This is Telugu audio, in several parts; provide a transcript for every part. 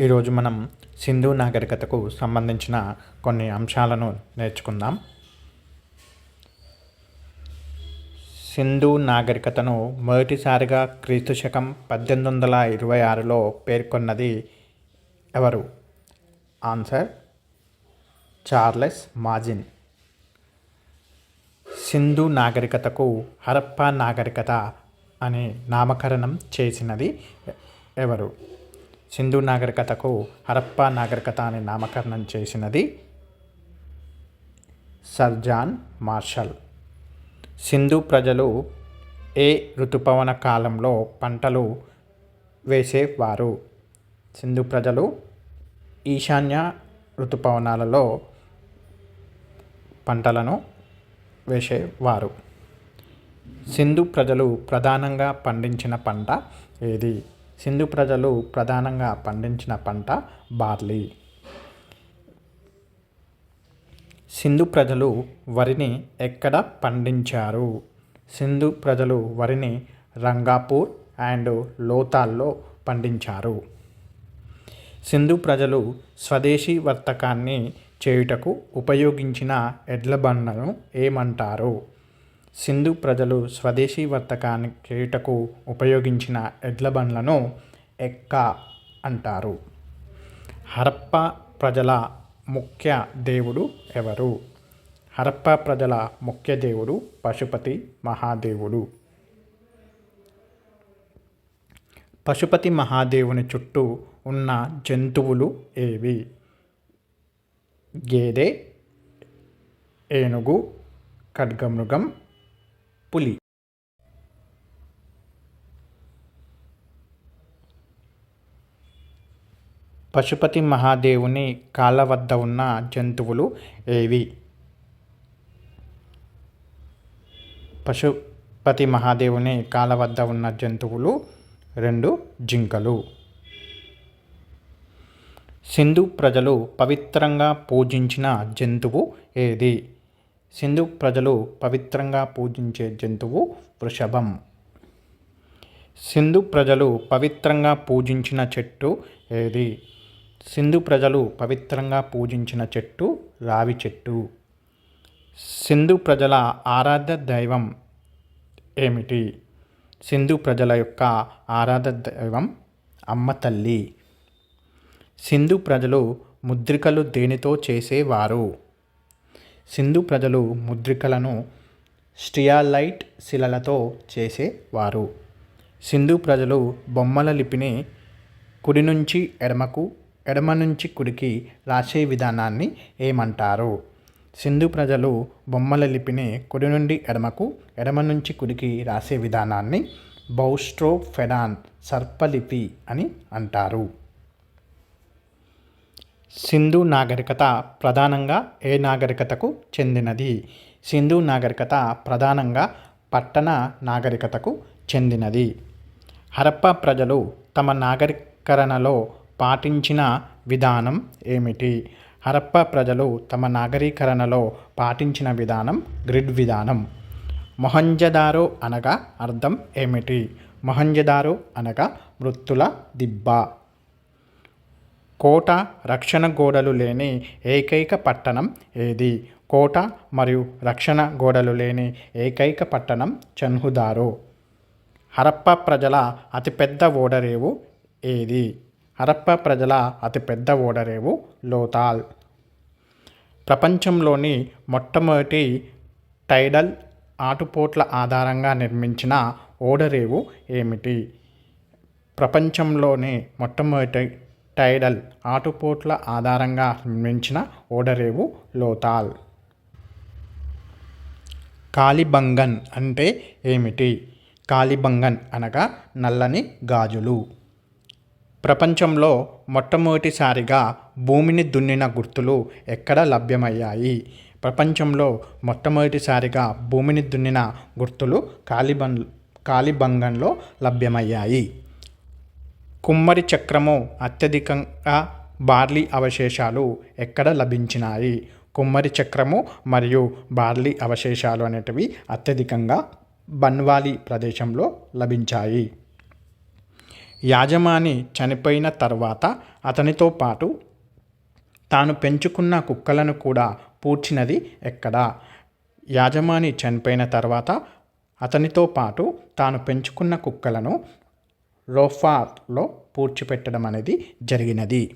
ఈరోజు మనం సింధు నాగరికతకు సంబంధించిన కొన్ని అంశాలను నేర్చుకుందాం. సింధు నాగరికతను మొదటిసారిగా క్రీస్తు శకం పద్దెనిమిది వందల ఇరవై ఆరులో పేర్కొన్నది ఎవరు? Answer Charles Masson. సింధు నాగరికతకు హరప్పా నాగరికత అని నామకరణం చేసినది ఎవరు? సింధు నాగరికతకు హరప్పా నాగరికత అని నామకరణం చేసినది సర్జాన్ మార్షల్. సింధు ప్రజలు ఏ ఋతుపవన కాలంలో పంటలు వేసేవారు? సింధు ప్రజలు ఈశాన్య ఋతుపవనాలలో పంటలను వేసేవారు. సింధు ప్రజలు ప్రధానంగా పండించిన పంట ఏది? సింధు ప్రజలు ప్రధానంగా పండించిన పంట బార్లీ. సింధు ప్రజలు వరిని ఎక్కడ పండించారు? సింధు ప్రజలు వరిని రంగాపూర్ అండ్ లోతాల్లో పండించారు. సింధు ప్రజలు స్వదేశీ వర్తకాన్ని చేయుటకు ఉపయోగించిన ఎడ్ల బండను ఏమంటారు? సింధు ప్రజలు స్వదేశీ వర్తకాన్ని చేయుటకు ఉపయోగించిన ఎడ్ల బండ్లను ఎక్కా అంటారు. హరప్ప ప్రజల ముఖ్య దేవుడు ఎవరు? హరప్ప ప్రజల ముఖ్య దేవుడు పశుపతి మహాదేవుడు. పశుపతి మహాదేవుని చుట్టూ ఉన్న జంతువులు ఏవి? గేదె ఏనుగు ఖడ్గమృగం పులి. పశుపతి మహాదేవుని కాళ్ళ వద్ద ఉన్న జంతువులు ఏవి? పశుపతి మహాదేవుని కాళ్ళ వద్ద ఉన్న జంతువులు రెండు జింకలు. సింధు ప్రజలు పవిత్రంగా పూజించిన జంతువు ఏది? సింధు ప్రజలు పవిత్రంగా పూజించే జంతువు వృషభం. సింధు ప్రజలు పవిత్రంగా పూజించిన చెట్టు ఏది? సింధు ప్రజలు పవిత్రంగా పూజించిన చెట్టు రావి చెట్టు. సింధు ప్రజల ఆరాధ్య దైవం ఏమిటి? సింధు ప్రజల యొక్క ఆరాధ దైవం అమ్మ తల్లి. సింధు ప్రజలు ముద్రికలు దేనితో చేసేవారు? సింధు ప్రజలు ముద్రికలను స్టియాలైట్ శిలలతో చేసేవారు. సింధు ప్రజలు బొమ్మల లిపిని కుడి నుంచి ఎడమకు ఎడమ నుంచి కుడికి రాసే విధానాన్ని ఏమంటారు? సింధు ప్రజలు బొమ్మల లిపిని కుడి నుండి ఎడమకు ఎడమ నుంచి కుడికి రాసే విధానాన్ని బౌస్ట్రోఫెడాన్ సర్పలిపి అని అంటారు. సింధు నాగరికత ప్రధానంగా ఏ నాగరికతకు చెందినది? సింధు నాగరికత ప్రధానంగా పట్టణ నాగరికతకు చెందినది. హరప్ప ప్రజలు తమ నాగరీకరణలో పాటించిన విధానం ఏమిటి? హరప్ప ప్రజలు తమ నాగరీకరణలో పాటించిన విధానం గ్రిడ్ విధానం. మొహంజదారో అనగా అర్థం ఏమిటి? మొహంజదారో అనగా వృత్తుల దిబ్బ. కోట రక్షణ గోడలు లేని ఏకైక పట్టణం ఏది? కోట మరియు రక్షణ గోడలు లేని ఏకైక పట్టణం చన్హుదారో. హరప్ప ప్రజల అతిపెద్ద ఓడరేవు ఏది? హరప్ప ప్రజల అతిపెద్ద ఓడరేవు లోతాల్. ప్రపంచంలోని మొట్టమొదటి టైడల్ ఆటుపోట్ల ఆధారంగా నిర్మించిన ఓడరేవు ఏమిటి? ప్రపంచంలోని మొట్టమొదటి టైడల్ ఆటుపోట్ల ఆధారంగా నిర్మించిన ఓడరేవు లోతాల్. కాలిబంగన్ అంటే ఏమిటి? కాలిబంగన్ అనగా నల్లని గాజులు. ప్రపంచంలో మొట్టమొదటిసారిగా భూమిని దున్నిన గుర్తులు ఎక్కడ లభ్యమయ్యాయి? ప్రపంచంలో మొట్టమొదటిసారిగా భూమిని దున్నిన గుర్తులు కాలిబన్ కాలిబంగన్లో లభ్యమయ్యాయి. కుమ్మరి చక్రము అత్యధికంగా బార్లీ అవశేషాలు ఎక్కడ లభించినాయి? కుమ్మరి చక్రము మరియు బార్లీ అవశేషాలు అనేటివి అత్యధికంగా బన్వాలి ప్రదేశంలో లభించాయి. యాజమాని చనిపోయిన తర్వాత అతనితో పాటు తాను పెంచుకున్న కుక్కలను కూడా పూడ్చినది ఎక్కడ? యాజమాని చనిపోయిన తర్వాత అతనితో పాటు తాను పెంచుకున్న కుక్కలను రోఫాలో పూడ్చిపెట్టడం అనేది జరిగినది.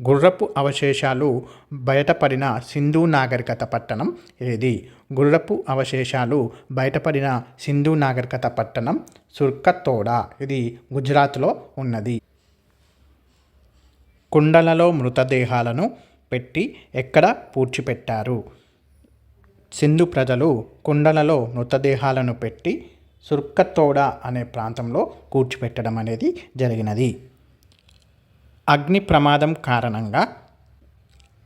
గుర్రపు అవశేషాలు బయటపడిన సింధు నాగరికత పట్టణం ఏది? గుర్రపు అవశేషాలు బయటపడిన సింధు నాగరికత పట్టణం సుర్కతోడా ఇది గుజరాత్లో ఉన్నది. కుండలలో మృతదేహాలను పెట్టి ఎక్కడ పూడ్చిపెట్టారు? సింధు ప్రజలు కుండలలో మృతదేహాలను పెట్టి సుర్కతోడ అనే ప్రాంతంలో కూర్చిపెట్టడం అనేది జరిగినది. అగ్ని ప్రమాదం కారణంగా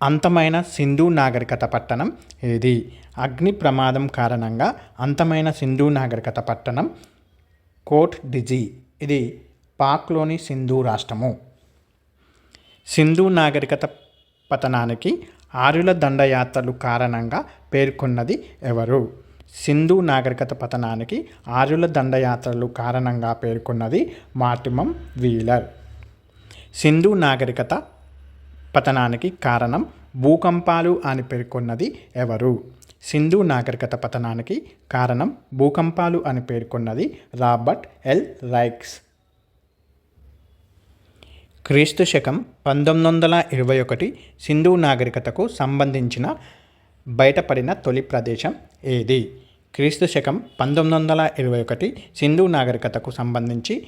అంతమైన సింధు నాగరికత పట్టణం ఏది? అగ్ని ప్రమాదం కారణంగా అంతమైన సింధు నాగరికత పట్టణం కోట్ డిజీ. ఇది పాక్లోని సింధు రాష్ట్రము. సింధు నాగరికత పతనానికి ఆర్యుల దండయాత్రలు కారణంగా పేర్కొన్నది ఎవరు? సింధు నాగరికత పతనానికి ఆర్యుల దండయాత్రలు కారణంగా పేర్కొన్నది మార్టిమం వీలర్. సింధు నాగరికత పతనానికి కారణం భూకంపాలు అని పేర్కొన్నది ఎవరు? సింధు నాగరికత పతనానికి కారణం భూకంపాలు అని పేర్కొన్నది రాబర్ట్ ఎల్. రైక్స్. క్రీస్తు శకం పంతొమ్మిది వందల ఇరవై ఒకటి సింధు నాగరికతకు సంబంధించిన బయటపడిన తొలి ప్రదేశం ఏది? క్రీస్తు శకం పంతొమ్మిది వందల ఇరవై ఒకటి సింధు నాగరికతకు సంబంధించి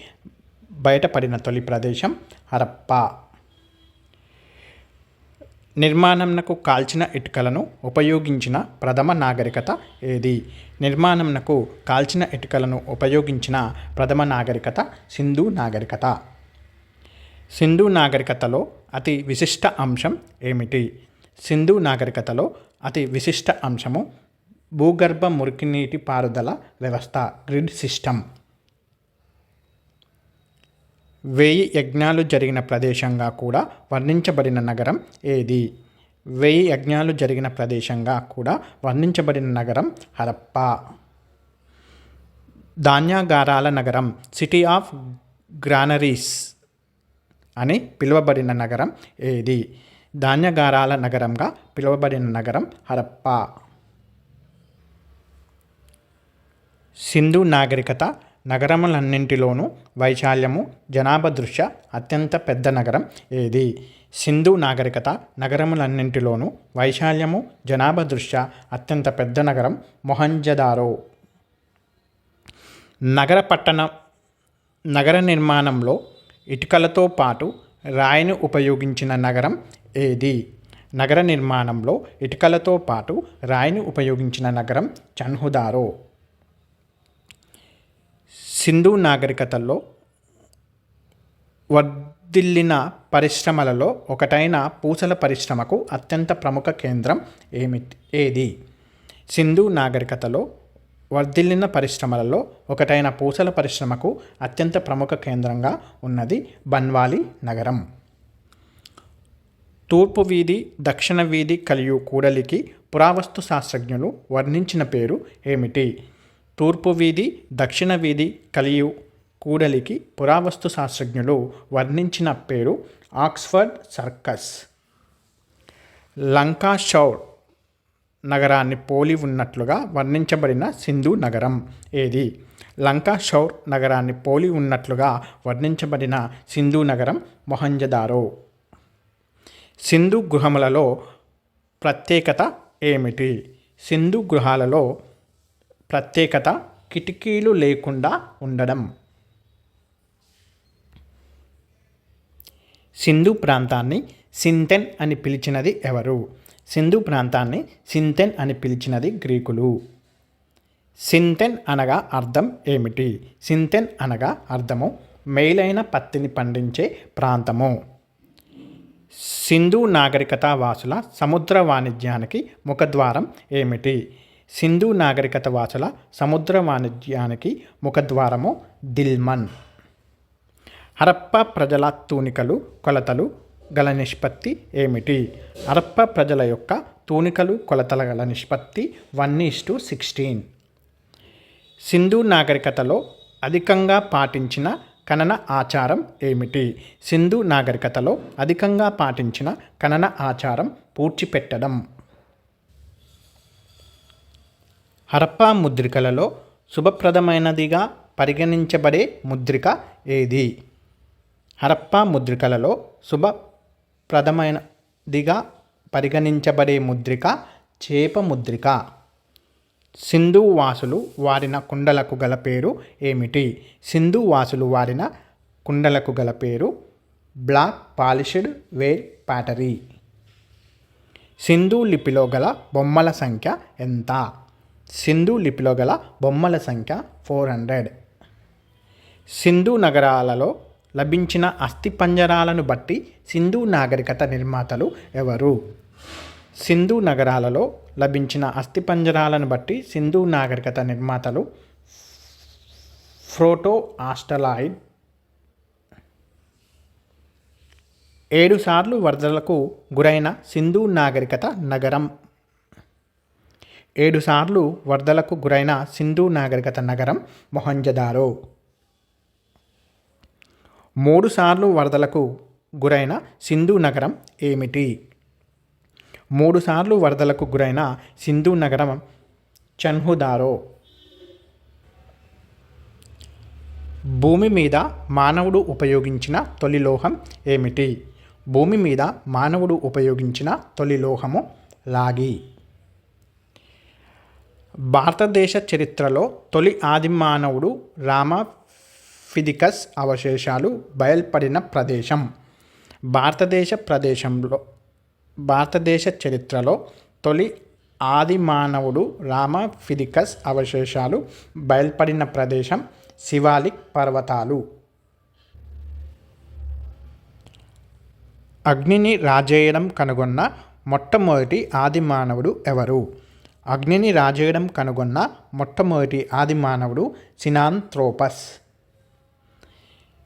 బయటపడిన తొలి ప్రదేశం హరప్ప. నిర్మాణంనకు కాల్చిన ఇటుకలను ఉపయోగించిన ప్రథమ నాగరికత ఏది? నిర్మాణంనకు కాల్చిన ఇటుకలను ఉపయోగించిన ప్రథమ నాగరికత సింధు నాగరికత. సింధు నాగరికతలో అతి విశిష్ట అంశం ఏమిటి? సింధు నాగరికతలో అతి విశిష్ట అంశము భూగర్భ మురికినీటి పారుదల వ్యవస్థ గ్రిడ్ సిస్టమ్. వెయ్యి యజ్ఞాలు జరిగిన ప్రదేశంగా కూడా వర్ణించబడిన నగరం ఏది? వెయ్యి యజ్ఞాలు జరిగిన ప్రదేశంగా కూడా వర్ణించబడిన నగరం హరప్ప. ధాన్యాగారాల నగరం సిటీ ఆఫ్ గ్రానరీస్ అని పిలువబడిన నగరం ఏది? ధాన్యగారాల నగరంగా పిలువబడిన నగరం హరప్ప. సింధు నాగరికత నగరములన్నింటిలోనూ వైశాల్యము జనాభా దృష్ట్యా అత్యంత పెద్ద నగరం ఏది? సింధు నాగరికత నగరములన్నింటిలోనూ వైశాల్యము జనాభా దృష్ట్యా అత్యంత పెద్ద నగరం మొహంజదారో. నగర పట్టణ నగర నిర్మాణంలో ఇటుకలతో పాటు రాయిని ఉపయోగించిన నగరం ఏది? నగర నిర్మాణంలో ఇటుకలతో పాటు రాయిని ఉపయోగించిన నగరం చన్హుదారో. సింధు నాగరికతల్లో వర్ధిల్లిన పరిశ్రమలలో ఒకటైన పూసల పరిశ్రమకు అత్యంత ప్రముఖ కేంద్రం ఏమిటి ఏది? సింధు నాగరికతలో వర్ధిల్లిన పరిశ్రమలలో ఒకటైన పూసల పరిశ్రమకు అత్యంత ప్రముఖ కేంద్రంగా ఉన్నది బన్వాలి నగరం. తూర్పు వీధి దక్షిణ వీధి కలియు కూడలికి పురావస్తు శాస్త్రజ్ఞులు వర్ణించిన పేరు ఏమిటి? తూర్పు వీధి దక్షిణ వీధి కలియు కూడలికి పురావస్తు శాస్త్రజ్ఞులు వర్ణించిన పేరు ఆక్స్ఫర్డ్ సర్కస్. లంకా షౌర్ నగరాన్ని పోలి ఉన్నట్లుగా వర్ణించబడిన సింధు నగరం ఏది? లంకా షౌర్ నగరాన్ని పోలి ఉన్నట్లుగా వర్ణించబడిన సింధు నగరం మొహంజదారో. సింధు గృహములలో ప్రత్యేకత ఏమిటి? సింధు గృహాలలో ప్రత్యేకత కిటికీలు లేకుండా ఉండడం. సింధు ప్రాంతాన్ని సింతెన్ అని పిలిచినది ఎవరు? సింధు ప్రాంతాన్ని సింతెన్ అని పిలిచినది గ్రీకులు. సింతెన్ అనగా అర్థం ఏమిటి? సింతెన్ అనగా అర్థము మేలైన పత్తిని పండించే ప్రాంతము. సింధు నాగరికత వాసుల సముద్ర వాణిజ్యానికి ముఖద్వారం ఏమిటి? సింధు నాగరికత వాసుల సముద్ర వాణిజ్యానికి ముఖద్వారము దిల్మన్. హరప్ప ప్రజల తూనికలు కొలతలు గల నిష్పత్తి ఏమిటి? అరప్ప ప్రజల యొక్క తూనికలు కొలతల గల నిష్పత్తి one is to sixteen. Sindhu నాగరికతలో అధికంగా పాటించిన ఖనన ఆచారం ఏమిటి? సింధు నాగరికతలో అధికంగా పాటించిన ఖనన ఆచారం పూడ్చిపెట్టడం. హరప్పా ముద్రికలలో శుభప్రదమైనదిగా పరిగణించబడే ముద్రిక ఏది? హరప్పా ముద్రికలలో శుభ ప్రథమైనదిగా పరిగణించబడే ముద్రిక చేప ముద్రిక సింధు వాసులు వారిన కుండలకు గల పేరు ఏమిటి? సింధు వాసులు వారిన కుండలకు గల పేరు black polished ware pottery. Sindhu లిపిలో గల బొమ్మల సంఖ్య ఎంత? సింధు లిపిలో గల బొమ్మల సంఖ్య ఫోర్ హండ్రెడ్. సింధు నగరాలలో లభించిన అస్థిపంజరాలను బట్టి సింధు నాగరికత నిర్మాతలు ఎవరు? సింధు నగరాలలో లభించిన అస్థిపంజరాలను బట్టి సింధు నాగరికత నిర్మాతలు ఫ్రోటో ఆస్టలాయిడ్. ఏడుసార్లు వరదలకు గురైన సింధు నాగరికత నగరం. ఏడుసార్లు వరదలకు గురైన సింధు నాగరికత నగరం మొహంజదారో. మూడుసార్లు వరదలకు గురైన సింధు నగరం ఏమిటి? మూడుసార్లు వరదలకు గురైన సింధు నగరం చన్హుదారో. భూమి మీద మానవుడు ఉపయోగించిన తొలి లోహం ఏమిటి? భూమి మీద మానవుడు ఉపయోగించిన తొలి లోహము లాగి. భారతదేశ చరిత్రలో తొలి ఆది మానవుడు రామ ఫిదికస్ అవశేషాలు బయల్పడిన ప్రదేశం. భారతదేశ ప్రదేశంలో భారతదేశ చరిత్రలో తొలి ఆది మానవుడు రామ ఫిదికస్ అవశేషాలు బయల్పడిన ప్రదేశం శివాలిక్ పర్వతాలు. అగ్నిని రాజేయడం కనుగొన్న మొట్టమొదటి ఆది మానవుడు ఎవరు? అగ్నిని రాజేయడం కనుగొన్న మొట్టమొదటి ఆది మానవుడు సినాంథ్రోపస్.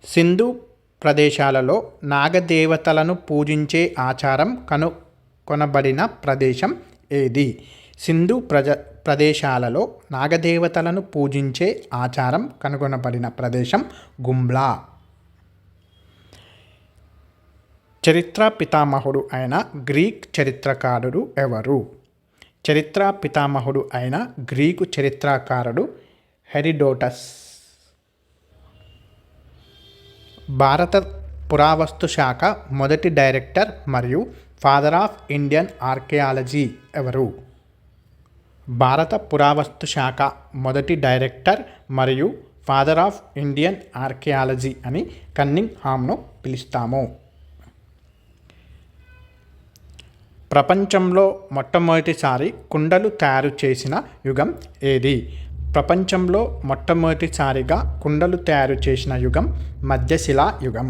సింధు ప్రదేశాలలో నాగదేవతలను పూజించే ఆచారం కనుకొనబడిన ప్రదేశం ఏది? సింధు ప్రజ ప్రదేశాలలో నాగదేవతలను పూజించే ఆచారం కనుగొనబడిన ప్రదేశం గుమ్లా. చరిత్ర పితామహుడు అయిన గ్రీక్ చరిత్రకారుడు ఎవరు? చరిత్ర పితామహుడు అయిన గ్రీకు చరిత్రకారుడు హెరిడోటస్. భారత పురావస్తు శాఖ మొదటి డైరెక్టర్ మరియు ఫాదర్ ఆఫ్ ఇండియన్ ఆర్కియాలజీ ఎవరు? భారత పురావస్తు శాఖ మొదటి డైరెక్టర్ మరియు ఫాదర్ ఆఫ్ ఇండియన్ ఆర్కియాలజీ అని కన్నింగ్ హామ్ను పిలుస్తాము. ప్రపంచంలో మొట్టమొదటిసారి కుండలు తయారు చేసిన యుగం ఏది? ప్రపంచంలో మొట్టమొదటిసారిగా కుండలు తయారు చేసిన యుగం మధ్యశిలా యుగం.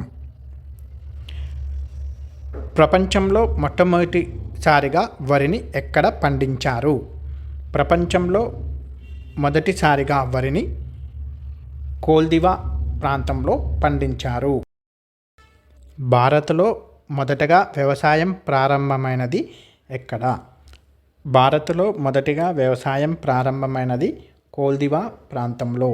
ప్రపంచంలో మొట్టమొదటిసారిగా వరిని ఎక్కడ పండించారు? ప్రపంచంలో మొదటిసారిగా వరిని కోల్దివా ప్రాంతంలో పండించారు. భారత్లో మొదటగా వ్యవసాయం ప్రారంభమైనది ఎక్కడ? భారత్లో మొదటిగా వ్యవసాయం ప్రారంభమైనది కోల్దివా ప్రాంతంలో